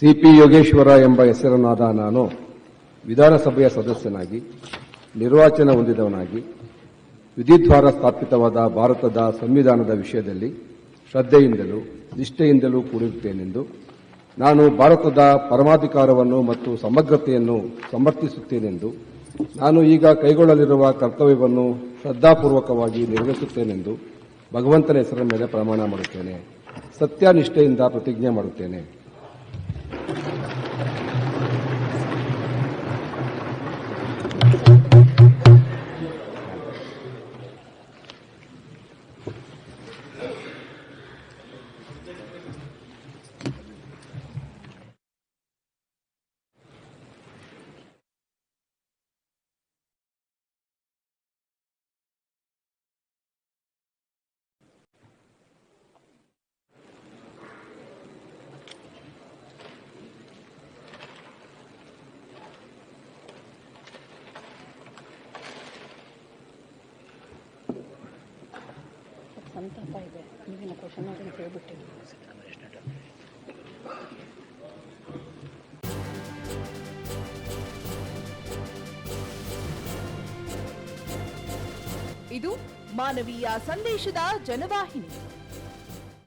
CP Yogeshwara ಎಂಬ ಹೆಸರನ್ನಾದ ನಾನು ವಿಧಾನಸಭೆಯ ಸದಸ್ಯನಾಗಿ, ನಿರ್ವಾಚನ ಹೊಂದಿದವನಾಗಿ, ವಿಧಿದ್ವಾರ ಸ್ಥಾಪಿತವಾದ ಭಾರತದ ಸಂವಿಧಾನದ ವಿಷಯದಲ್ಲಿ ಶ್ರದ್ಧೆಯಿಂದಲೂ ನಿಷ್ಠೆಯಿಂದಲೂ ಕೂಡಿರುತ್ತೇನೆಂದು, ನಾನು ಭಾರತದ ಪರಮಾಧಿಕಾರವನ್ನು ಮತ್ತು ಸಮಗ್ರತೆಯನ್ನು ಸಮರ್ಥಿಸುತ್ತೇನೆಂದು, ನಾನು ಈಗ ಕೈಗೊಳ್ಳಲಿರುವ ಕರ್ತವ್ಯವನ್ನು ಶ್ರದ್ಧಾಪೂರ್ವಕವಾಗಿ ನಿರ್ವಹಿಸುತ್ತೇನೆಂದು ಭಗವಂತನ ಹೆಸರ ಮೇಲೆ ಪ್ರಮಾಣ ಮಾಡುತ್ತೇನೆ. ಸತ್ಯನಿಷ್ಠೆಯಿಂದ ಪ್ರತಿಜ್ಞೆ ಮಾಡುತ್ತೇನೆ. ಸಂತಾಪ ಇದೆ. ಈಗಿನ ಕ್ವಶನ್ ಅಂತ ಹೇಳ್ಬಿಟ್ಟಿಲ್ಲ ಇದು ಮಾನವೀಯ ಸಂದೇಶದ ಜನವಾಹಿನಿ.